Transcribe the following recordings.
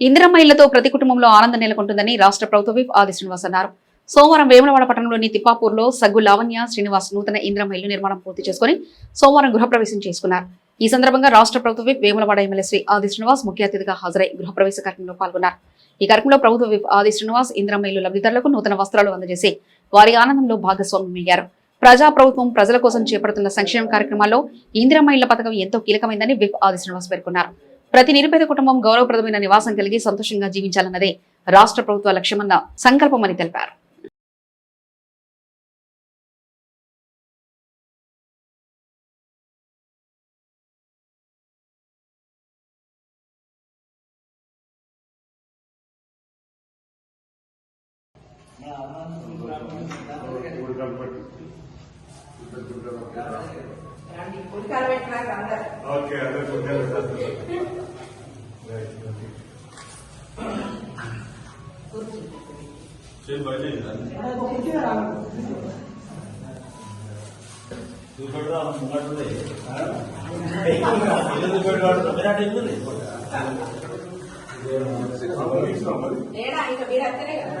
ఇందిరమ్మ ఇళ్ళతో ప్రతి కుటుంబంలో ఆనందం నెలకొంటుందని రాష్ట్ర ప్రభుత్వ విప్ ఆది శ్రీనివాస్ అన్నారు. సోమవారం వేములవాడ పట్టణంలోని తిప్పాపూర్లో సగ్గు లావణ్య శ్రీనివాస్ నూతన ఇందిరమ్మ ఇల్లు నిర్మాణం పూర్తి చేసుకుని సోమవారం గృహప్రవేశం చేసుకున్నారు. ఈ సందర్భంగా రాష్ట్ర ప్రభుత్వ విప్ వేములవాడ ఎమ్మెల్యే శ్రీ ఆది శ్రీనివాస్ ముఖ్య అతిథిగా హాజరై గృహప్రవేశ కార్యక్రమంలో పాల్గొన్నారు. ఈ కార్యక్రమంలో ప్రభుత్వ విప్ ఆది శ్రీనివాస్ ఇందిరమ్మ ఇల్లు లబ్ధిదారులకు నూతన వస్త్రాలు అందజేసి వారి ఆనందంలో భాగస్వామ్యమయ్యారు ప్రజా ప్రభుత్వం ప్రజల కోసం చేపడుతున్న సంక్షేమ కార్యక్రమాల్లో ఇందిరమ్మ ఇళ్ళ పథకం ఎంతో కీలకమైందని విప్ ఆది శ్రీనివాస్ పేర్కొన్నారు. ప్రతి నిరుపేద కుటుంబం గౌరవప్రదమైన నివాసం కలిగి సంతోషంగా జీవించాలన్నదే రాష్ట్ర ప్రభుత్వ లక్ష్యమన్న సంకల్పమని తెలిపారు. ఓకే అదే కొద్దిగా చేసి బయట చూపెడదా చూపెడతాడు ఇంకా మీరు అత్తనే కదా.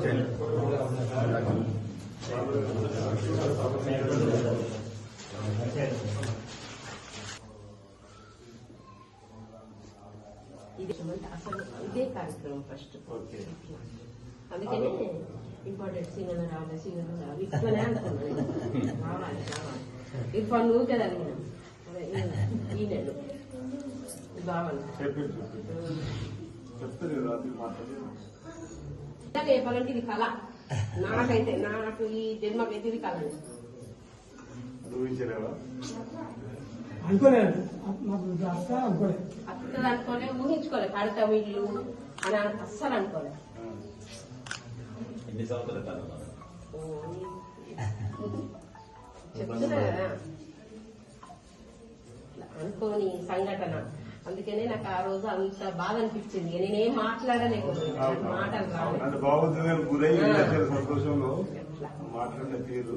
Gracias. ఇది అసలు ఇదే కార్యక్రమం ఫస్ట్ అందుకనే ఇంపార్టెంట్ సీనియర్ రావాలి సీనియర్ రావాలి. ఇట్లనే అనుకున్నాను రావాలి రావాలి. ఇర్ఫాన్ నువ్వు కదా ఈ- నెల బావాలి. చెప్పాలంటే ఇది కళ. నాకైతే నాకు ఈ జన్మకైతే ఇది కళ. ఊహించలేవా అనుకోలేదు మాకు అస్సలు అనుకోలేదు అత్తది అనుకోలే ఊహించుకోలే. కడతాం ఇల్లు అని అస్సలు అనుకోలే. ఎన్ని సంవత్సరాలు కాదు చెప్తున్నా కదా. ఇట్లా అనుకోని సంఘటన. అందుకనే నాకు ఆ రోజు అంత బాధ అనిపించింది. నేనేం మాట్లాడలేకపోతున్నాను మాటలు సంతోషంలో? మాట్లాడిన తీరు.